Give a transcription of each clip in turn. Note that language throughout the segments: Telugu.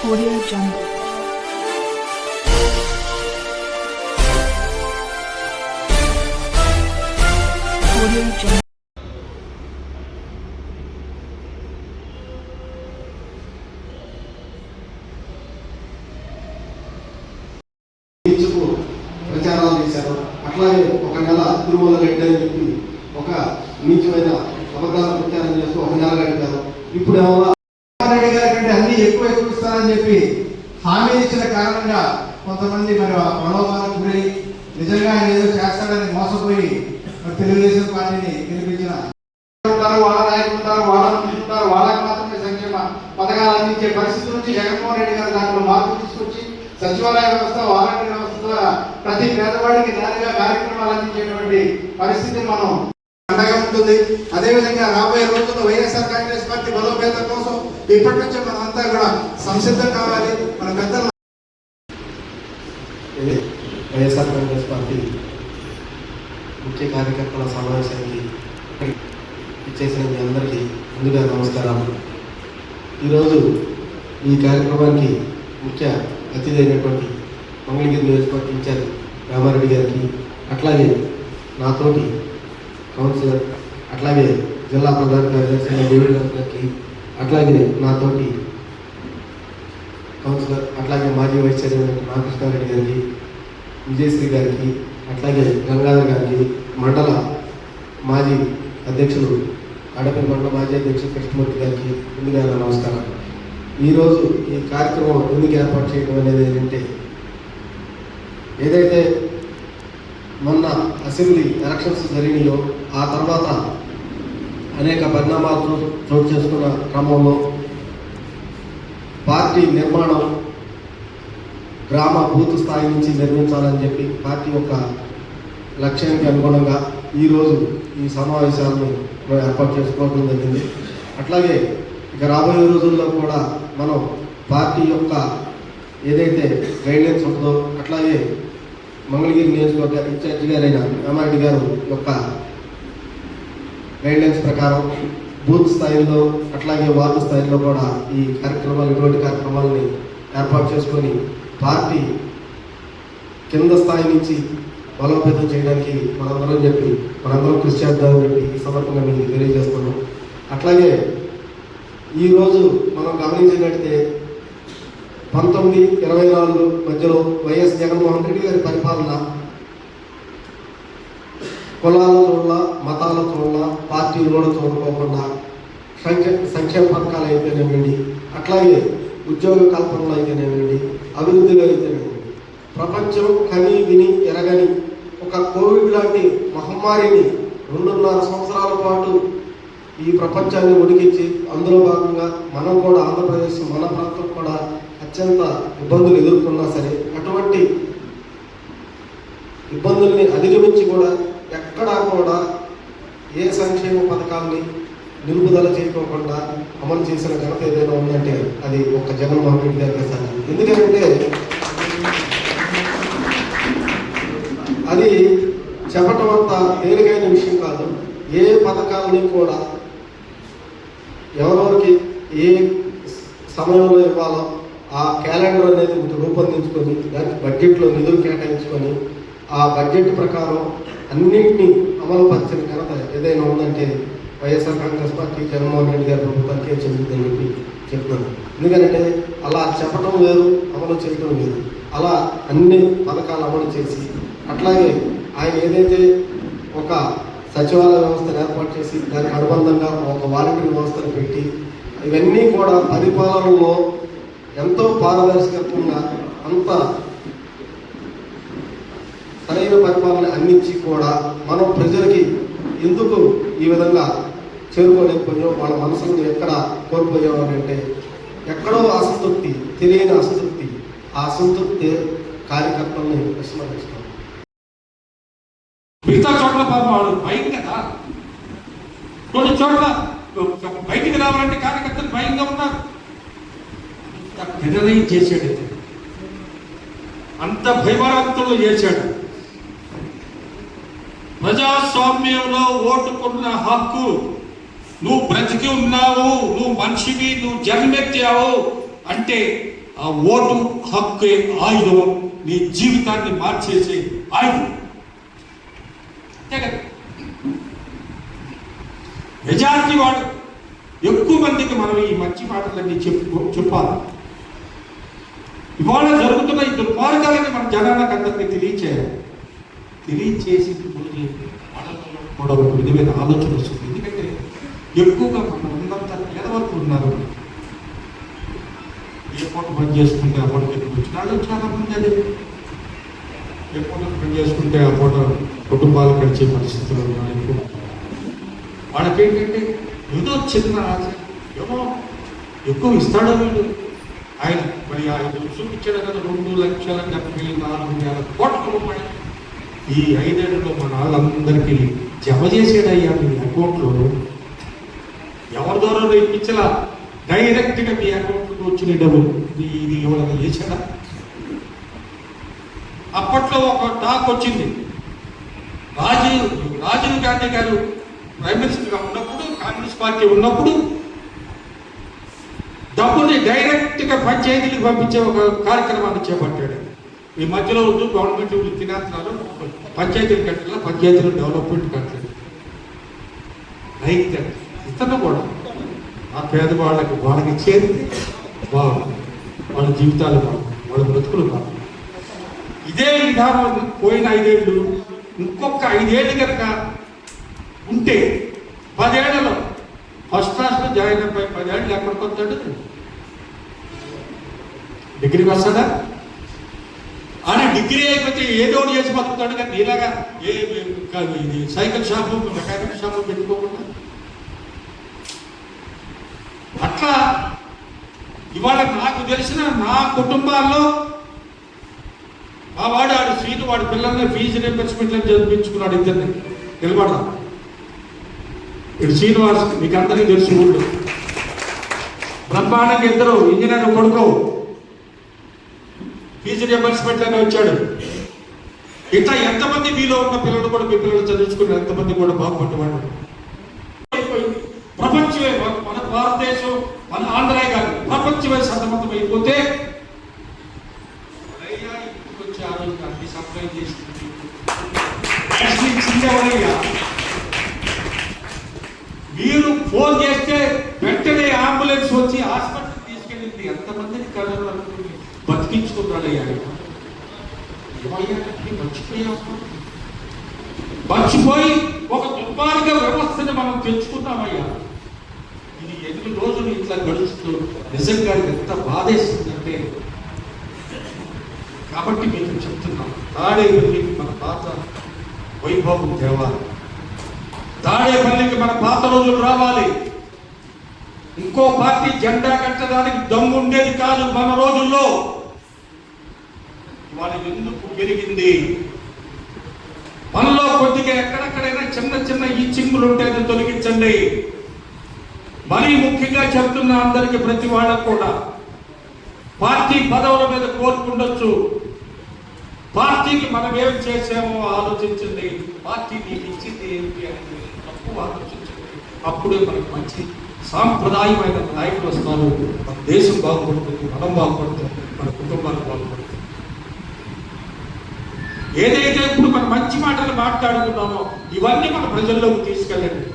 Audio Jungle. Audio Jungle. ప్రచారాలు చేశారు అట్లాగే ఒక నెల తిరుమల రెడ్డి అని చెప్పి ఒక నీచమైన అబద్ధాల ప్రచారం చేస్తూ ఒక నెల గడిపారు ఇప్పుడు ఏమన్నా రెడ్డి గారి కంటే అన్ని ఎక్కువ ఎక్కువ ఇస్తారని చెప్పి హామీ ఇచ్చిన కారణంగా కొంతమంది మరి ఆ ప్రలోభాలకు గురై నిజంగా ఆయన ఏదో చేస్తాడని మోసపోయి మరి తెలుగుదేశం పార్టీని గెలిపించిన ఉంటారు వాళ్ళ నాయకులు ఉంటారు వాళ్ళ ఉంటారు వాళ్ళకి మాత్రమే సంక్షేమ పథకాలు అందించే పరిస్థితి నుంచి జగన్మోహన్ రెడ్డి గారు దాంట్లో మార్పు తీసుకొచ్చి సచివాలయ వ్యవస్థ వాలంటీర్ వ్యవస్థ ప్రతి పేదవాడికి నేరుగా కార్యక్రమాలు అందించేటువంటి పరిస్థితి మనం అండగా ఉంటుంది. అదేవిధంగా రాబోయే రోజుల్లో వైఎస్ఆర్ కాంగ్రెస్ పార్టీ బలోపేతం కోసం ఇప్పటి నుంచి మనంతా కూడా సంసిద్ధం కావాలి. మన పెద్దలు ఇది వైఎస్ఆర్ కాంగ్రెస్ పార్టీ ముఖ్య కార్యకర్తల సమావేశానికి ఇచ్చేసిన మీ అందరికీ ముందుగా నమస్కారాలు. ఈరోజు ఈ కార్యక్రమానికి ముఖ్య అతిథి అయినటువంటి మంగళగిరి నియోజకవర్గ ఇన్ఛార్జ్ రామారెడ్డి గారికి అట్లాగే నాతోటి కౌన్సిలర్ అట్లాగే జిల్లా ప్రధాన కార్యదర్శి అయిన డేవిడ్ గారికి అట్లాగే నాతోటి కౌన్సిలర్ అట్లాగే మాజీ వైస్ చైర్మన్ రామకృష్ణారెడ్డి గారికి విజయశ్రీ గారికి అట్లాగే గంగాధర్ గారికి మండల మాజీ అధ్యక్షులు ఆడపల్లి మండల మాజీ అధ్యక్షులు కృష్ణమూర్తి గారికి ముందుగా నమస్కారం. ఈరోజు ఈ కార్యక్రమం ఎందుకు ఏర్పాటు చేయడం అనేది ఏంటంటే ఏదైతే మొన్న అసెంబ్లీ ఎలక్షన్స్ జరిగినాయో ఆ తర్వాత అనేక పరిణామాలు చోటు చేసుకున్న క్రమంలో పార్టీ నిర్మాణం గ్రామ బూత్ స్థాయి నుంచి నిర్మించాలని చెప్పి పార్టీ యొక్క లక్ష్యానికి అనుగుణంగా ఈరోజు ఈ సమావేశాలను మనం ఏర్పాటు చేసుకోవడం జరిగింది. అట్లాగే ఇక రాబోయే రోజుల్లో కూడా మనం పార్టీ యొక్క ఏదైతే గైడ్లైన్స్ ఉంటుందో అట్లాగే మంగళగిరి నియోజకవర్గ ఇన్ఛార్జి గారైన రామారెడ్డి గారు యొక్క గైడ్లైన్స్ ప్రకారం బూత్ స్థాయిలో అట్లాగే వార్డు స్థాయిలో కూడా ఈ కార్యక్రమాలు ఇటువంటి కార్యక్రమాలని ఏర్పాటు చేసుకొని పార్టీ కింద స్థాయి నుంచి బలోపేతం చేయడానికి మనందరం చెప్పి మనందరం కృషి చేద్దామని చెప్పి ఈ సందర్భంగా మీకు తెలియజేస్తున్నాం. అట్లాగే ఈరోజు మనం గమనించినట్టే పంతొమ్మిది ఇరవై నాలుగు మధ్యలో వైఎస్ జగన్మోహన్ రెడ్డి గారి పరిపాలన కులాల చూడాల మతాల చూడాల పార్టీలు కూడా చూడకోకుండా సంక్షే సంక్షేమ పథకాలు అయితేనేవ్వండి అట్లాగే ఉద్యోగ కల్పనలు అయితేనేవ్వండి అభివృద్ధిలో అయితేనేవ్వండి ప్రపంచం కని విని ఎరగని ఒక కోవిడ్ లాంటి మహమ్మారిని రెండున్నర సంవత్సరాల పాటు ఈ ప్రపంచాన్ని ఉడికించి అందులో భాగంగా మనం కూడా ఆంధ్రప్రదేశ్ మన ప్రాంతం కూడా అత్యంత ఇబ్బందులు ఎదుర్కొన్నా సరే అటువంటి ఇబ్బందుల్ని అధిగమించి కూడా ఎక్కడా కూడా ఏ సంక్షేమ పథకాల్ని నిలుపుదల చేయకోకుండా అమలు చేసిన ఘనత ఏదైనా ఉందంటే అది ఒక జగన్మోహన్ రెడ్డి గారి సార్ ఎందుకంటే అది చెప్పటం అంత తేలికైన విషయం కాదు. ఏ పథకాలని కూడా ఎవరెవరికి ఏ సమయంలో ఇవ్వాలో ఆ క్యాలెండర్ అనేది రూపొందించుకొని దానికి బడ్జెట్లో నిధులు కేటాయించుకొని ఆ బడ్జెట్ ప్రకారం అన్నింటినీ అమలుపరిచిన ఘనత ఏదైనా ఉందంటే YSR Congress party Jaganmohan Reddy గారి ప్రభుత్వానికే చెందుతుందని చెప్పి చెప్తున్నాను. ఎందుకంటే అలా చెప్పడం లేదు అమలు చేయడం లేదు అలా అన్ని పథకాలు అమలు చేసి అట్లాగే ఆయన ఏదైతే ఒక సచివాలయ వ్యవస్థను ఏర్పాటు చేసి దానికి అనుబంధంగా ఒక వాలంటీర్ వ్యవస్థను పెట్టి ఇవన్నీ కూడా పరిపాలనలో ఎంతో పారదర్శకత్వంగా అంత సరైన అందించి కూడా మనం ప్రజలకి ఎందుకు ఈ విధంగా చేరుకోలేకపోయాం వాళ్ళ మనసులను ఎక్కడ కోల్పోయాం అని అంటే ఎక్కడో అసంతృప్తి తెలియని అసంతృప్తి ఆ అసంతృప్తి కార్యకర్తల్ని విస్మరిస్తాం. మిగతా చోట్ల పాపం వాడు భయం కదా కొన్ని చోట్ల బయటికి రావాలంటే కార్యకర్తలు భయంగా ఉన్నారు. నిర్ణయం చేశాడు అంత భయభరాంతులు చేశాడు. ప్రజాస్వామ్యంలో ఓటుకున్న హక్కు. నువ్వు బ్రతికి ఉన్నావు నువ్వు మనిషివి నువ్వు జన్మెత్తావు అంటే ఆ ఓటు హక్కు ఆయుధం. నీ జీవితాన్ని మార్చేసే ఆయుధం. మెజారిటీ వాడు. ఎక్కువ మందికి మనం ఈ మంచి మాటలన్నీ చెప్పు చెప్పాలి. ఇవాళ జరుగుతున్న ఈ దుర్మార్గాలని మన జనాలకు అందరికీ తెలియచేయాలి. తెలియచేసి వాళ్ళలో కూడా ఒక విధమైన ఆలోచన వస్తుంది. ఎందుకంటే ఎక్కువగా మన ఉన్నంత పేదవరకు ఉన్నారు. ఏ పూట పని చేసుకుంటే ఆ పూట వచ్చిన వాళ్ళు చాలా మంది అదే. ఏ పూట పని చేసుకుంటే ఆ పూట కుటుంబాలు గడిచే పరిస్థితులు ఉన్నాయి వాళ్ళకేంటంటే వాళ్ళకి ఏంటంటే ఏదో చిన్న ఆశ ఏమో ఎక్కువ ఇస్తాడో వీడు. ఆయన మరి ఆయన చూపించాడు కదా రెండు లక్షల డెబ్బై నాలుగు వేల కోట్ల రూపాయలు. ఈ ఐదేళ్ళలో మన వాళ్ళందరికీ జమ చేసాడయ్యా మీ అకౌంట్లో. ఎవరి ద్వారా ఇప్పించలా డైరెక్ట్గా మీ అకౌంట్లోకి వచ్చిన డబ్బులు ఇది ఇది ఎవరైనా చేశాడా అప్పట్లో ఒక టాక్ వచ్చింది. రాజీవ్ రాజీవ్ గాంధీ గారు ప్రైమ్ మినిస్టర్గా ఉన్నప్పుడు కాంగ్రెస్ పార్టీ ఉన్నప్పుడు డబ్బుని డైరెక్ట్గా పంచాయతీలకు పంపించే ఒక కార్యక్రమాన్ని చేపట్టాడు. ఈ మధ్యలో ఉంటూ గవర్నమెంట్ వీళ్ళు తినేస్తున్నారు పంచాయతీలు కట్టాల పంచాయతీలు డెవలప్మెంట్ కట్టలేదు. లైక్ ఇతను కూడా ఆ పేదవాళ్ళకి వాళ్ళకి ఇచ్చేది బాగుంది. వాళ్ళ జీవితాలు బాగుంది. వాళ్ళ బ్రతుకులు బాగుంది. ఇదే విధానం పోయిన ఐదేళ్ళు ఇంకొక ఐదేళ్ళు కనుక ఉంటే పదేళ్ళలో ఫస్ట్ క్లాస్లో జాయిన్ అయిపోయి పదేళ్ళు ఎక్కడికి వస్తాడు? డిగ్రీకి వస్తాడా? అని డిగ్రీ అయిపోతే ఏదో ఒకటి చేసి బతుకుతాడు కానీ ఇలాగా ఏ ఇది సైకిల్ షాపు మెకానిక్ షాపు పెట్టుకోకుండా. అట్లా ఇవాళ నాకు తెలిసిన నా కుటుంబాల్లో మా వాడు ఆడు సీటు వాడి పిల్లల్ని ఫీజు రీంబర్స్మెంట్ చదివించుకున్నాడు ఇద్దరిని. నిలబడదాం. ఇటు శ్రీనివాస్ మీకు అందరికీ తెలుసు బ్రహ్మాండంగా ఇద్దరు ఇంజనీర్ కొడుకు. ఫీజు రియంబర్స్మెంట్ అని వచ్చాడు. ఇట్లా ఎంతమంది మీలో ఉన్న పిల్లలు కూడా మీ పిల్లలు చదివించుకుని ఎంతమంది కూడా బాగుపడ్డవాడు ప్రపంచమే మన- భారతదేశం మన ఆంధ్రే కాదు ప్రపంచమే సతమతం అయిపోతే సప్లై మీరు ఫోన్ చేస్తే వెంటనే అంబులెన్స్ వచ్చి హాస్పిటల్ తీసుకెళ్ళింది. ఎంతమందిని కరోనా బతికించుకున్నాడయ్యా ఏమయ్యాడంటే మర్చిపోయా? మర్చిపోయి ఒక దుర్మార్గ వ్యవస్థని మనం తెచ్చుకున్నామయ్యా ఇది ఎన్ని రోజులు ఇట్లా గడుస్తూ నిజంగా ఎంత బాధేస్తుందంటే. కాబట్టి మీకు చెప్తున్నాం తాడేపల్లికి మన పాత వైభవం తేవాలి. తాడేపల్లికి మన పాత రోజులు రావాలి. ఇంకో పార్టీ జెండా కట్టడానికి దమ్ముండేది కాదు మన రోజుల్లో. వాళ్ళు ఎందుకు పెరిగింది? మనలో కొద్దిగా ఎక్కడెక్కడైనా చిన్న చిన్న ఈ చింగులు ఉంటే అది తొలగించండి. మరీ ముఖ్యంగా చెప్తున్న అందరికి ప్రతి వాళ్ళకు కూడా. పార్టీ పదవుల మీద కోరుకుండొచ్చు పార్టీకి మనం ఏం చేసామో ఆలోచించండి. పార్టీ నీకు ఇచ్చింది ఏంటి అనేది తక్కువ ఆలోచించండి. అప్పుడే మనకు మంచి సాంప్రదాయమైన నాయకులు వస్తారు. మన దేశం బాగుపడుతుంది మనం బాగుపడుతుంది మన కుటుంబాలు బాగుపడుతుంది ఏదైతే ఇప్పుడు మనం మంచి మాటలు మాట్లాడుకున్నామో ఇవన్నీ మన ప్రజల్లోకి తీసుకెళ్ళండి.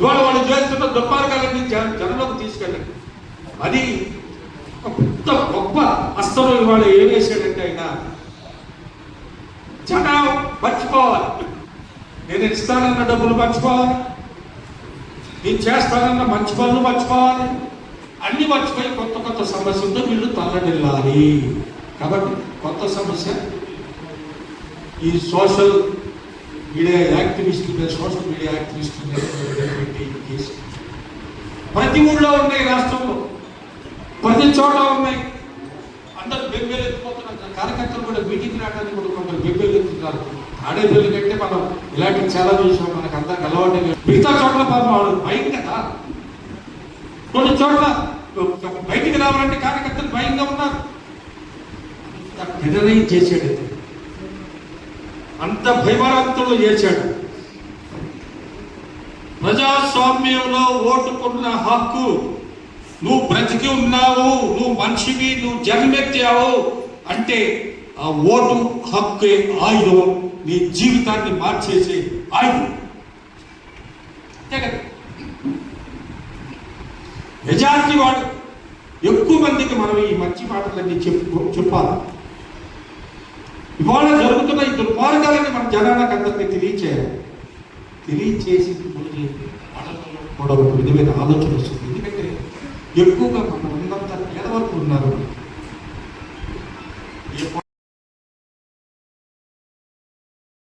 ఇవాళ వాళ్ళు చేస్తున్న దుర్మార్గాలన్నీ జన- జనంలోకి తీసుకెళ్ళండి. అది ఒక పెద్ద గొప్ప అస్త్రం ఇవాళ ఏం వేసాడంటే ఆయన జనం మర్చిపోవాలి. నేను ఇస్తానన్న డబ్బులు మర్చిపోవాలి. నేను చేస్తానన్న మంచి పనులు మర్చిపోవాలి. అన్ని మర్చిపోయి కొత్త కొత్త సమస్యలతో వీళ్ళు తల్లడిల్లాలి కాబట్టి కొత్త సమస్య ఈ సోషల్ మీడియా యాక్టివిస్టుల మీద సోషల్ మీడియా యాక్టివిస్టుల మీద కేసు. ప్రతి ఊళ్ళో ఉన్నాయి రాష్ట్రంలో. ప్రతి చోట ఉన్నాయి. అందరు బెంబేలు ఎత్తుపోతున్నారు కార్యకర్తలు కూడా మీటింగ్ రావడానికి కూడా కొందరు బెంబేలు ఎత్తుతున్నారు ఆడేపల్లి కంటే మనం ఇలాంటివి చాలా చూసాం. మనకు అంతా అలవాటు మిగతా చోట్ల పాపం భయం కదా. కొన్ని చోట్ల బయటికి రావాలంటే కార్యకర్తలు భయంగా ఉన్నారు. అంత నిర్ణయం చేసాడు అంత భయభరాంతులు చేశాడు ప్రజాస్వామ్యంలో ఓటుకున్న హక్కు నువ్వు బ్రతికి ఉన్నావు నువ్వు మనిషివి నువ్వు జన్మెత్తావు అంటే ఆ ఓటు హక్కు ఆయుధం. నీ జీవితాన్ని మార్చేసే ఆయుధం. అంతే కదా? మెజారిటీ వాడు ఎక్కువ మందికి మనం ఈ మంచి మాటలన్నీ చెప్పు చెప్పాలి. ఇవాళ జరుగుతున్న ఈ దుర్మార్గాలని మన జనానికి అందరికీ తెలియచేయాలి. తెలియచేసి కూడా ఒక విధమైన ఆలోచన వస్తుంది. ఎందుకంటే ఎక్కువగా మనం ఉన్నంత పేదవరకు ఉన్నారు.